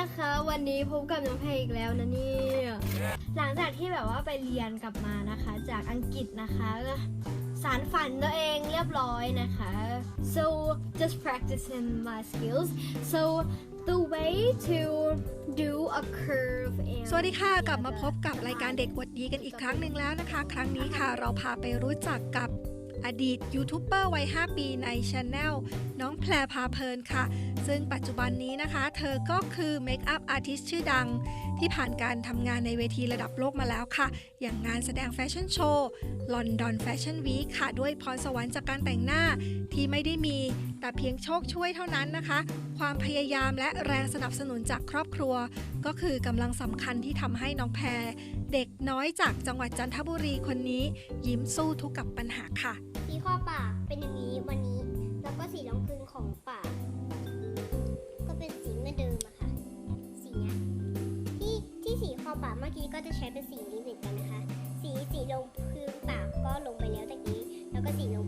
นะคะ วันนี้พบกับน้องเพลงอีกแล้วนะเนี่ย หลังจากที่แบบว่าไปเรียนกลับมานะคะ จากอังกฤษนะคะสารฝันตัวเองเรียบร้อยนะคะ so just practicing my skills so the way to do a curve สวัสดีค่ะ กลับมาพบกับรายการเด็กวดดีกันอีกครั้งหนึ่งแล้วนะคะ ครั้งนี้ค่ะเราพาไปรู้จักกับ อดีตยูทูบเบอร์วัย 5 ปีในช anel น้องแพรพาเพลินค่ะ ซึ่งปัจจุบันนี้นะคะ เธอก็คือเมคอัพอาร์ติสชื่อดัง ที่ผ่านการทำงานในเวทีระดับโลกมาแล้วค่ะ อย่างงานแสดงแฟชั่นโชว์ลอนดอนแฟชั่นวีคค่ะ ด้วยพรสวรรค์จากการแต่งหน้าที่ไม่ได้มี แต่เพียงโชคช่วยเท่านั้นนะคะ ความพยายามและแรงสนับสนุนจากครอบครัว ก็คือกำลังสำคัญที่ทำให้น้องแพรเด็กน้อยจากจังหวัดจันทบุรีคนนี้ ยิ้มสู้ทุกกับปัญหาค่ะ ที่ข้อปากเป็นอย่างนี้วันนี้ แล้วก็สีรองพื้นของปาก ก็เป็นสีเมื่อเดิมอะค่ะ สีเนี้ยที่ที่สีข้อปากเมื่อกี้ก็จะใช้เป็นสีนี้เหมือนกันนะคะ สีสีลงพื้นปากก็ลงไปแล้วตะกี้ แล้วก็สีลง